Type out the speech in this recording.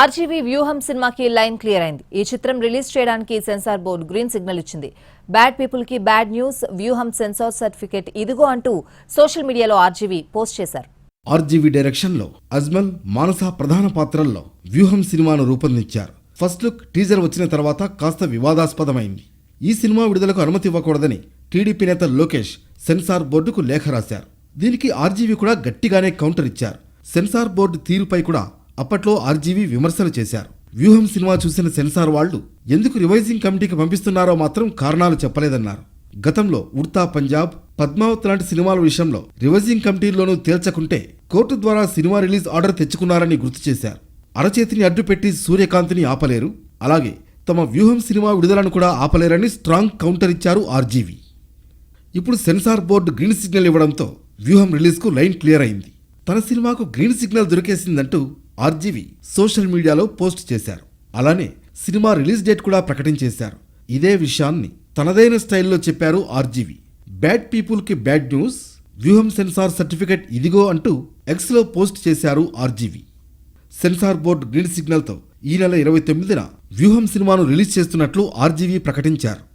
RGV వ్యూహం సినిమాకి line clear అయింది. ఈ చిత్రం రిలీజ్ చేయడానికి సెన్సార్ బోర్డు గ్రీన్ సిగ్నల్ ఇచ్చింది. బ్యాడ్ పీపుల్కి bad news Vyooham censor certificate ఇదిగో అంటూ సోషల్ మీడియాలో ఆర్జీవీ పోస్ట్ చేశారు. ఆర్జీవీ డైరెక్షన్లో అజ్మల్ మానస ప్రధాన పాత్రల్లో వ్యూహం సినిమాను రూపొందించారు. ఫస్ట్ లుక్ టీజర్ వచ్చిన తర్వాత కాస్త వివాదాస్పదమైంది. ఈ సినిమా విడుదలకు అనుమతి ఇవ్వకూడదని టీడీపీ నేత లోకేష్ సెన్సార్ బోర్డుకు లేఖ రాశారు. దీనికి ఆర్జీవీ కూడా గట్టిగానే కౌంటర్ ఇచ్చారు. సెన్సార్ బోర్డు తీరుపై కూడా అప్పట్లో ఆర్జీవీ విమర్శలు చేశారు. వ్యూహం సినిమా చూసిన సెన్సార్ వాళ్ళు ఎందుకు రివైజింగ్ కమిటీకి పంపిస్తున్నారో మాత్రం కారణాలు చెప్పలేదన్నారు. గతంలో ఉడ్తా పంజాబ్ పద్మావత్ లాంటి సినిమాల విషయంలో రివైజింగ్ కమిటీల్లోనూ తేల్చకుంటే కోర్టు ద్వారా సినిమా రిలీజ్ ఆర్డర్ తెచ్చుకున్నారని గుర్తు చేశారు. అరచేతిని అడ్డుపెట్టి సూర్యకాంత్ని ఆపలేరు. అలాగే తమ వ్యూహం సినిమా విడుదలను కూడా ఆపలేరని స్ట్రాంగ్ కౌంటర్ ఇచ్చారు ఆర్జీవీ. ఇప్పుడు సెన్సార్ బోర్డు గ్రీన్ సిగ్నల్ ఇవ్వడంతో వ్యూహం రిలీజ్కు లైన్ క్లియర్ అయింది. తన సినిమాకు గ్రీన్ సిగ్నల్ దొరికేసిందంటూ ఆర్జీవి సోషల్ మీడియాలో పోస్ట్ చేశారు. అలానే సినిమా రిలీజ్ డేట్ కూడా ప్రకటించేశారు ఇదే విషయాన్ని తనదైన స్టైల్లో చెప్పారు ఆర్జీవి. బ్యాడ్ పీపుల్కి bad news Vyooham censor certificate ఇదిగో అంటూ ఎక్స్లో పోస్ట్ చేశారు ఆర్జీవి. సెన్సార్ బోర్డు గ్రీన్ సిగ్నల్తో ఈ నెల ఇరవై తొమ్మిదిన వ్యూహం సినిమాను రిలీజ్ చేస్తున్నట్లు ఆర్జీవీ ప్రకటించారు.